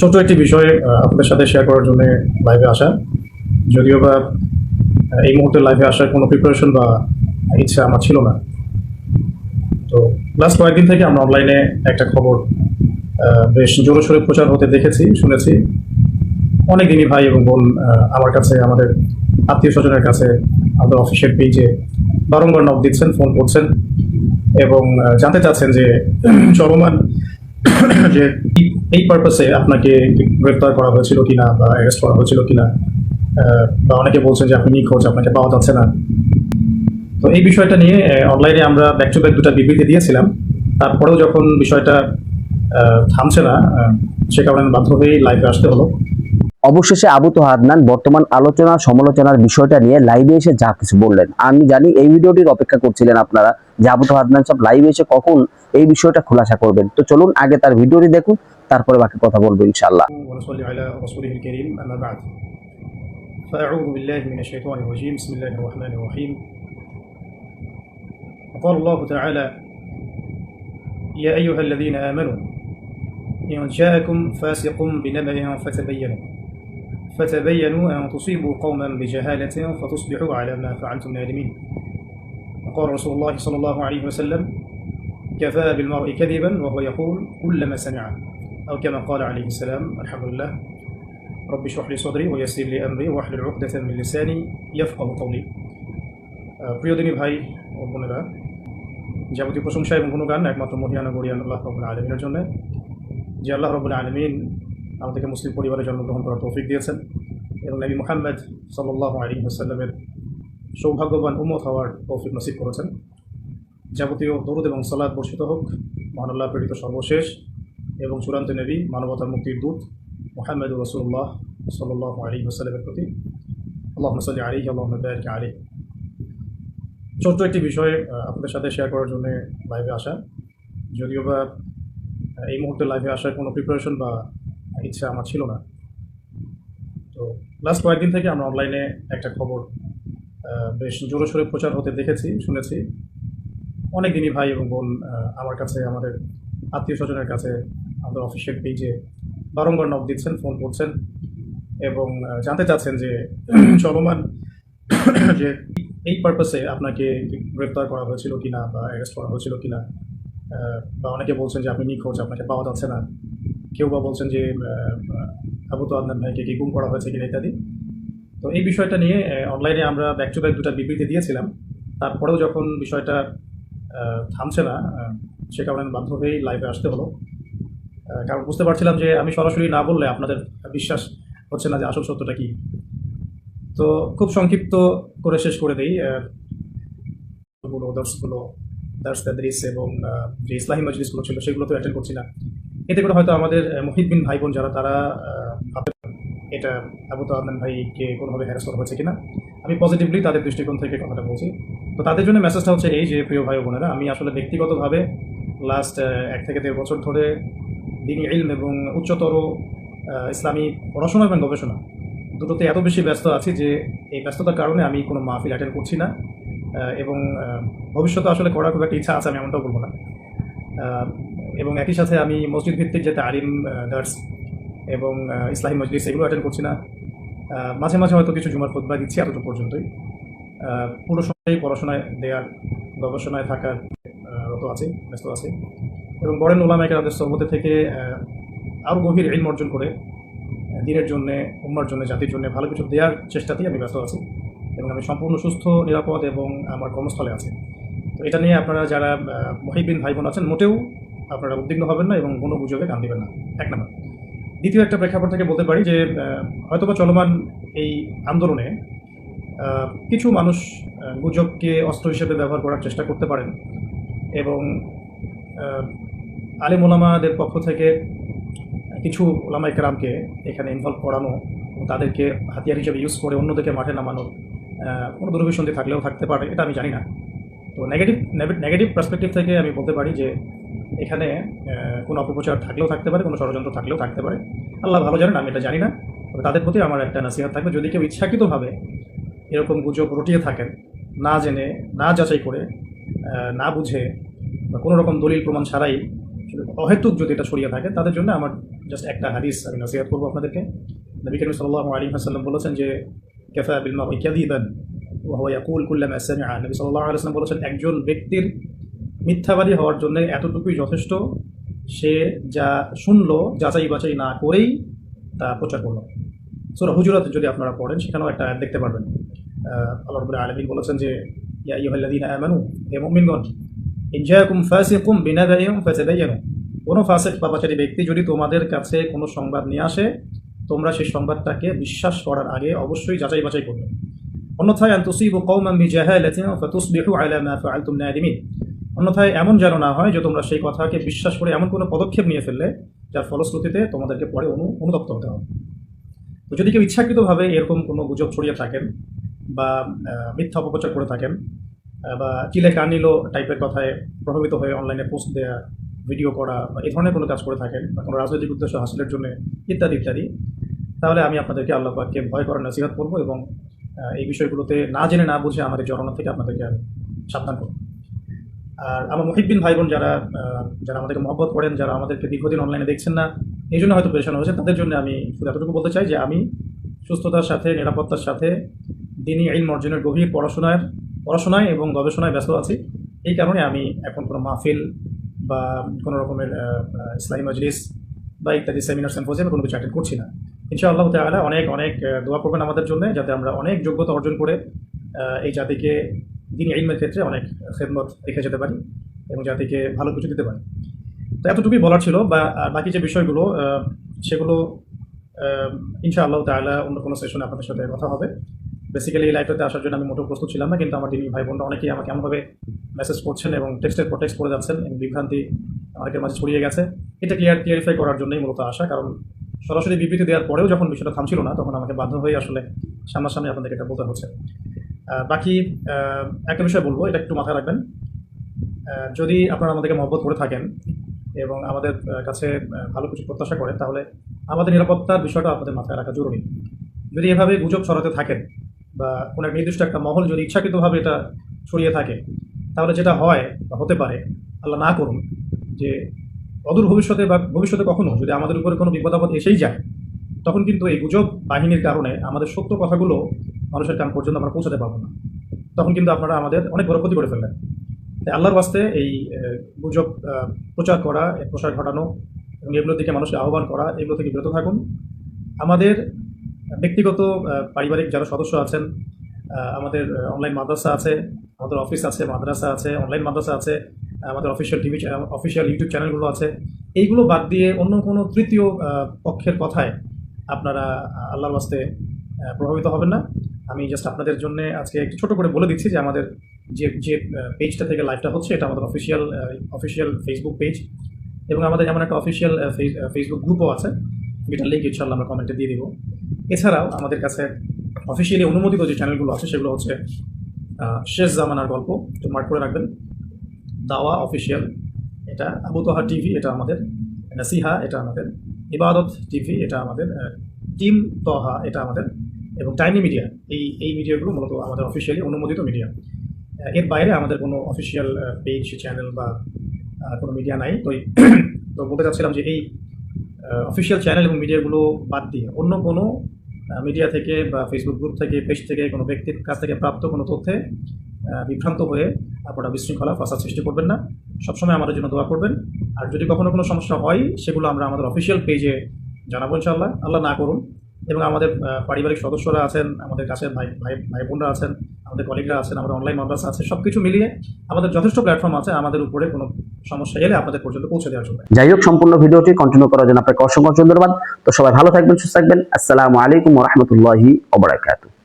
ছোট একটি বিষয় আপনাদের সাথে শেয়ার করার জন্য লাইভে আসা। যদিও বা এই মুহূর্তে লাইভে আসার কোনো প্রিপারেশন বা ইচ্ছা আমার ছিল না। তো লাস্ট কয়েকদিন থেকে আমরা অনলাইনে একটা খবর বেশ জোরে সোরে প্রচার হতে দেখেছি, শুনেছি। অনেক দিনই ভাই এবং বোন আমার কাছে, আমাদের আত্মীয় স্বজনের কাছে, আমাদের অফিসের পেজে বারংবার নক দিচ্ছেন ফোন করছেন এবং জানতে চাচ্ছেন যে, চলমান যে এই- পারপাসে আপনাকে করা হয়েছিল কিনা বা অ্যারেস্ট করা হয়েছিল কিনা? বা অনেকে বলছেন যে আপনি নিখোঁজ, আপনাকে পাওয়া যাচ্ছে না। তো এই বিষয়টা নিয়ে অনলাইনে আমরা ব্যাক টু ব্যাক দুটা বিবৃতি দিয়েছিলাম। তারপরেও যখন বিষয়টা থামছে না সে কারণে বাধ্য হয়েই লাইভে আসতে হলো। অবশেষে আবু তো হাদনান বর্তমান আলোচনা সমালোচনার বিষয়টা নিয়ে লাইভে এসে যা কিছু বললেন। আমি জানি এই ভিডিওটির অপেক্ষা করছিলেন আপনারা। যে আবু তো হাদনান সব লাইভে এসে কখন এই বিষয়টা খোলাসা করবেন তো চলুন আগে তার ভিডিওটি দেখুন তারপরে বাকি কথা বলবো ইনশাআল্লাহ ونصلي على رسوله الكريم أما بعد فأعوذ بالله من الشيطان الرجيم بسم الله الرحمن الرحيم وقال الله تعالى يا أيها الذين آمنوا إن جاءكم فاسق بنبأ فتبينوا فتبينوا أن تصيبوا قوما بجهالة فتصبحوا على ما فعلتم نادمين وقال رسول الله صلى الله عليه وسلم كفى بالمرء كذبا وهو يقول كلما سمع أو كما قال عليه السلام الحمد لله رب اشرح لي صدري ويسر لي أمري واحلل عقدة من لساني يفقه قولي আহ, প্রিয় দিনী ভাই ও বোনেরা যাবতীয় প্রশংসা এবং গুণগান একমাত্র মহিয়ানা গরিয়ান আল্লাহ রবুল আলমিনের জন্য যে আল্লাহ রবুল আলমিন আমাদেরকে মুসলিম পরিবারে জন্মগ্রহণ করার তৌফিক দিয়েছেন এবং নবী মোহাম্মদ সাল্লাহ আলী হাসাল্লামের সৌভাগ্যবান উম্মত হওয়ার তৌফিক নসিব করেছেন। যাবতীয় দরুদ এবং সালাদ বর্ষিত হোক। মহান আল্লাহ প্রেরিত সর্বশেষ এবং চূড়ান্ত নবী মানবতার মুক্তির দূত মোহাম্মদ রসুল্লাহ সাল্লাহ আলী হাসাল্লামের প্রতি। আল্লাহ সাল্লি আলী আল্লাহ বারিক আলী ছোট্ট একটি বিষয় আপনাদের সাথে শেয়ার করার জন্য লাইভে আসা। যদিও বা এই মুহূর্তে লাইভে আসার কোনো প্রিপারেশন বা ইচ্ছা আমার ছিল না। তো লাস্ট কয়েকদিন থেকে আমরা অনলাইনে একটা খবর বেশ জোরে প্রচার হতে দেখেছি, শুনেছি। অনেক দিনই ভাই এবং বোন আমার কাছে, আমাদের আত্মীয় স্বজনের কাছে, আমাদের অফিসের পেজে বারংবার নক দিচ্ছেন ফোন করছেন এবং জানতে চাচ্ছেন যে চলমান যে এই পারপাসে আপনাকে গ্রেপ্তার করা হয়েছিল কি না বা অ্যারেস্ট করা হয়েছিল কি না বা অনেকে বলছেন যে আপনি নিখোঁজ, আপনাকে পাওয়া যাচ্ছে না। কেউ বা বলছেন যে আবু তো আদনান ভাইকে কি গুম করা হয়েছে কিনা ইত্যাদি। তো এই বিষয়টা নিয়ে অনলাইনে আমরা ব্যাক টু ব্যাক দুটা বিবৃতি দিয়েছিলাম। তারপরেও যখন বিষয়টা থামছে না সে কারণে বাধ্য হয়েই লাইভে আসতে হলো। কারণ বুঝতে পারছিলাম যে আমি সরাসরি না বললে আপনাদের বিশ্বাস হচ্ছে না যে আসল সত্যটা কী। তো খুব সংক্ষিপ্ত করে শেষ করে দিই গুলো দার্স এবং যে ইসলামী মজলিসগুলো ছিল সেগুলো তো অ্যাটেন্ড করছি না। এতে করে হয়তো আমাদের আহ, মহিউদ্দিন ভাই বোন যারা তারা এটা আবু তো আদনান ভাইকে কোনোভাবে হ্যারাস করা হয়েছে কিনা, আমি পজিটিভলি তাদের দৃষ্টিকোণ থেকে কথাটা বলছি। তো তাদের জন্য মেসেজটা হচ্ছে এই যে, প্রিয় ভাই বোনেরা, আমি আসলে ব্যক্তিগতভাবে লাস্ট এক থেকে দেড় বছর ধরে দিন ইলম এবং উচ্চতর ইসলামী পড়াশোনা এবং গবেষণা দুটোতে এত বেশি ব্যস্ত আছি যে এই ব্যস্ততার কারণে আমি কোনো মাহফিল অ্যাটেন্ড করছি না এবং ভবিষ্যতে আসলে করার খুব একটা ইচ্ছা আছে, আমি এমনটাও বলব না। এবং একই সাথে আমি মসজিদ ভিত্তিক যে তালিম দার্স এবং আহ, ইসলামী মজলিস এগুলো অ্যাটেন্ড করছি না। মাঝে মাঝে হয়তো কিছু জুমার খোদবা দিচ্ছি এতটুকু পর্যন্তই। পুরো সময়ই পড়াশোনায় দেওয়ার গবেষণায় থাকার রত আছে ব্যস্ত আছে। এবং বরেন ওলামাইকে আমাদের সর্বতে থেকে আরও গভীর ইলম অর্জন করে দিনের জন্য উম্মার জন্য জাতির জন্য ভালো কিছু দেওয়ার চেষ্টাতেই আমি ব্যস্ত আছি। এবং আমি সম্পূর্ণ সুস্থ নিরাপদ এবং আমার কর্মস্থলে আছে। তো এটা নিয়ে আপনারা যারা মহিবিন ভাই বোন আছেন মোটেও আপনারা উদ্বিগ্ন হবেন না এবং কোনো গুজবে কান দিবেন না। এক নম্বর। দ্বিতীয় একটা প্রেক্ষাপট থেকে বলতে পারি যে হয়তোবা চলমান এই আন্দোলনে কিছু মানুষ গুজবকে অস্ত্র হিসেবে ব্যবহার করার চেষ্টা করতে পারেন এবং আলিম ওলামাদের পক্ষ থেকে কিছু ওলামা একরামকে এখানে ইনভলভ করানো তাদেরকে হাতিয়ার হিসেবে ইউজ করে অন্যদেরকে মাঠে নামানো কোনো দুর্বিসন্ধি থাকলেও থাকতে পারে, এটা আমি জানি না। তো নেগেটিভ নেগেটিভ পার্সপেক্টিভ থেকে আমি বলতে পারি যে এখানে কোনো অপপ্রচার থাকলেও থাকতে পারে, কোনো ষড়যন্ত্র থাকলেও থাকতে পারে। আল্লাহ ভালো জানেন, আমি এটা জানি না। তবে তাদের প্রতি আমার একটা নাসিহাত থাকবে, যদি কেউ ইচ্ছাকৃতভাবে এরকম গুজব রটিয়ে থাকেন, না জেনে, না যাচাই করে না বুঝে, বা কোনো রকম দলিল প্রমাণ ছাড়াই অহেতুক যদি এটা ছড়িয়ে থাকে, তাদের জন্য আমার জাস্ট একটা হাদিস আমি নসিহাত করব আপনাদেরকে। নবী করিম সাল্লাল্লাহু আলাইহি ওয়াসাল্লাম বলেছেন যে, কাফা বিল মারই কাযিবান ওয়া হুয়া ইয়াকুল কুল্লামা নবী সাল্লাল্লাহু আলাইহি বলেছেন, একজন ব্যক্তির মিথ্যাবাদী হওয়ার জন্য এতটুকুই যথেষ্ট। সে যা শুনল, যাচাই বাছাই না করেই তা প্রচার করল। সূরা হুজুরাত যদি আপনারা পড়েন, সেখানেও একটা আয়াত দেখতে পারবেন। আল্লাহ রাব্বুল আলামিন বলেছেন যে, ইয়া আইয়ুহাল্লাযীনা আমানু, হে মুমিনগণ, ইন জাআকুম ফাসিকুম বিনাবাইন ফাতাবায়ানু কোনো ফাসিক পাপাচারী ব্যক্তি যদি তোমাদের কাছে কোনো সংবাদ নিয়ে আসে, তোমরা সেই সংবাদটাকে বিশ্বাস করার আগে অবশ্যই যাচাই বাছাই করবে। অন্যথায়, আন তুসিবু কওমান বিজাহালাতিন ফাতুসবিহু আলা মা ফাআলতুম নাদিমিন। অন্যথায় এমন যেন না হয় যে তোমরা সেই কথাকে বিশ্বাস করে এমন কোনো পদক্ষেপ নিয়ে ফেললে যার ফলশ্রুতিতে তোমাদেরকে পরে অনু, অনুতপ্ত হতে হবে। তো যদি কেউ ইচ্ছাকৃতভাবে এরকম কোনো গুজব ছড়িয়ে থাকেন বা মিথ্যা অপপ্রচার করে থাকেন বা চিলে কানিলো টাইপের কথায় প্রভাবিত হয়ে অনলাইনে পোস্ট দেওয়া ভিডিও করা বা এই ধরনের কোনো কাজ করে থাকেন বা কোনো রাজনৈতিক উদ্দেশ্য হাসিলের জন্য ইত্যাদি ইত্যাদি, তাহলে আমি আপনাদেরকে আল্লাহ পাককে ভয় করার নসিহাত করব এবং এই বিষয়গুলোতে না জেনে না বুঝে আমাদের জড়ানো থেকে আপনাদেরকে আমি সাবধান করব আর আমার মহিবিন ভাই বোন যারা যারা আমাদেরকে মহব্বত করেন, যারা আমাদেরকে দীর্ঘদিন অনলাইনে দেখছেন না, এই জন্য হয়তো পেরেশান হয়েছে তাদের জন্য আমি শুধু এতটুকু বলতে চাই যে আমি সুস্থতার সাথে, নিরাপত্তার সাথে, দিনই আইন অর্জনের গভীর পড়াশোনার, পড়াশোনায় এবং গবেষণায় ব্যস্ত আছি। এই কারণে আমি এখন কোনো মাহফিল বা কোনো রকমের ইসলামী মজলিস বা ইত্যাদি সেমিনার সেম্পোজিয়ামে কোনো কিছু অ্যাটেন্ড করছি না। ইনশাআল্লাহ তাআলা অনেক অনেক দোয়া করবেন আমাদের জন্য যাতে আমরা অনেক যোগ্যতা অর্জন করে এই জাতিকে দিনই ইলমের ক্ষেত্রে অনেক খেদমত রেখে যেতে পারি এবং জাতিকে ভালো কিছু দিতে পারি। তো এতটুকুই বলার ছিল বা বাকি যে বিষয়গুলো সেগুলো ইনশাআল্লাহ তাআলা অন্য কোনো সেশনে আপনাদের সাথে কথা হবে। বেসিক্যালি এই লাইফটাতে আসার জন্য আমি মোটেও প্রস্তুত ছিলাম না, কিন্তু আমার দিনী ভাই বোনরা অনেকেই আমাকে এমনভাবে মেসেজ করছেন এবং টেক্সটের পর টেক্সট করে যাচ্ছেন এবং বিভ্রান্তি অনেকের মাঝে ছড়িয়ে গেছে। এটা ক্লিয়ার ক্লিয়ারিফাই করার জন্যই মূলত আসা কারণ সরাসরি বিবৃতি দেওয়ার পরেও যখন বিষয়টা থামছিল না, তখন আমাকে বাধ্য হয়ে আসলে সামনাসামনি আপনাদেরকে এটা বলতে হচ্ছে। বাকি একটা বিষয় বলব, এটা একটু মাথায় রাখবেন। যদি আপনারা আমাদেরকে মহব্বত করে থাকেন এবং আমাদের কাছে ভালো কিছু প্রত্যাশা করেন তাহলে আমাদের নিরাপত্তার বিষয়টা আপনাদের মাথায় রাখা জরুরি। যদি এভাবে গুজব ছড়াতে থাকেন বা কোনো একটা নির্দিষ্ট একটা মহল যদি ইচ্ছাকৃতভাবে এটা ছড়িয়ে থাকে, তাহলে যেটা হয় বা হতে পারে, আল্লাহ না করুন যে অদূর ভবিষ্যতে বা ভবিষ্যতে কখনো যদি আমাদের উপরে কোনো বিপদ আপদ এসেই যায়, তখন কিন্তু এই গুজব বাহিনীর কারণে আমাদের সত্য কথাগুলো মানুষের কান পর্যন্ত আমরা পৌঁছাতে পারব না। তখন কিন্তু আপনারা আমাদের অনেক বড় ক্ষতি করে ফেললেন। তাই আল্লাহর বাস্তে এই গুজব প্রচার করা প্রসার ঘটানো এবং এগুলোর দিকে মানুষকে আহ্বান করা, এগুলো থেকে বিরত থাকুন। আমাদের ব্যক্তিগত পারিবারিক যারা সদস্য আছেন আমাদের অনলাইন মাদ্রাসা আছে, আমাদের অফিস আছে, মাদ্রাসা আছে অনলাইন মাদ্রাসা আছে, আমাদের অফিসিয়াল টিভি অফিসিয়াল ইউটিউব চ্যানেলগুলো আছে। এইগুলো বাদ দিয়ে অন্য কোনো তৃতীয় পক্ষের কথায় আপনারা আল্লাহর বাস্তে প্রভাবিত হবেন না। আমি জাস্ট আপনাদের জন্য আজকে একটু ছোট করে বলে দিচ্ছি যে আমাদের যে যে পেজটা থেকে লাইভটা হচ্ছে, এটা আমাদের অফিসিয়াল অফিসিয়াল ফেসবুক পেজ এবং আমাদের এমন একটা অফিসিয়াল ফেসবুক গ্রুপও আছে। যেটার লিঙ্ক ইনশাল্লাহ আমরা কমেন্টে দিয়ে দিব। এছাড়াও আমাদের কাছে অফিসিয়ালি অনুমোদিত যে চ্যানেলগুলো আছে, সেগুলো হচ্ছে শেষ জামানার গল্প। একটু মার্ক করে রাখবেন। দাওয়া অফিসিয়াল এটা আবু তোহা টিভি এটা আমাদের। নাসিহা, এটা আমাদের। ইবাদত টিভি এটা আমাদের। টিম তহা, এটা আমাদের। এবং টাইনি মিডিয়া এই এই মিডিয়াগুলো মূলত আমাদের অফিসিয়ালি অনুমোদিত মিডিয়া এর বাইরে আমাদের কোনো অফিসিয়াল পেজ চ্যানেল বা কোনো মিডিয়া নাই। তো তো বলতে চাচ্ছিলাম যে এই অফিসিয়াল চ্যানেল এবং মিডিয়াগুলো বাদ দিয়ে অন্য কোনো মিডিয়া থেকে বা ফেসবুক গ্রুপ থেকে পেজ থেকে, কোনো ব্যক্তির কাছ থেকে প্রাপ্ত কোনো তথ্যে বিভ্রান্ত হয়ে আপনারা বিশৃঙ্খলা ফাসাদ সৃষ্টি করবেন না। সবসময় আমাদের জন্য দোয়া করবেন। আর যদি কখনো কোনো সমস্যা হয়, সেগুলো আমরা আমাদের অফিসিয়াল পেজে জানাব ইনশাআল্লাহ। আল্লাহ না করুন। এবং আমাদের পারিবারিক সদস্যরা আছেন, আমাদের কাছে ভাই ভাই ভাই বোনরা আছেন, আমাদের কলিগরা আছেন আমাদের অনলাইন মাদ্রাসা আছে সব কিছু মিলিয়ে আমাদের যথেষ্ট প্ল্যাটফর্ম আছে, আমাদের উপরে কোনো সমস্যা এলে আপনাদের পর্যন্ত পৌঁছে দেওয়ার জন্য। যাই হোক, সম্পূর্ণ ভিডিওটি কন্টিনিউ করার জন্য আপনাকে অসংখ্য ধন্যবাদ। তো সবাই ভালো থাকবেন, সুস্থ থাকবেন। আসসালামু আলাইকুম রহমতুল্লাহি ওবরাকাতুহ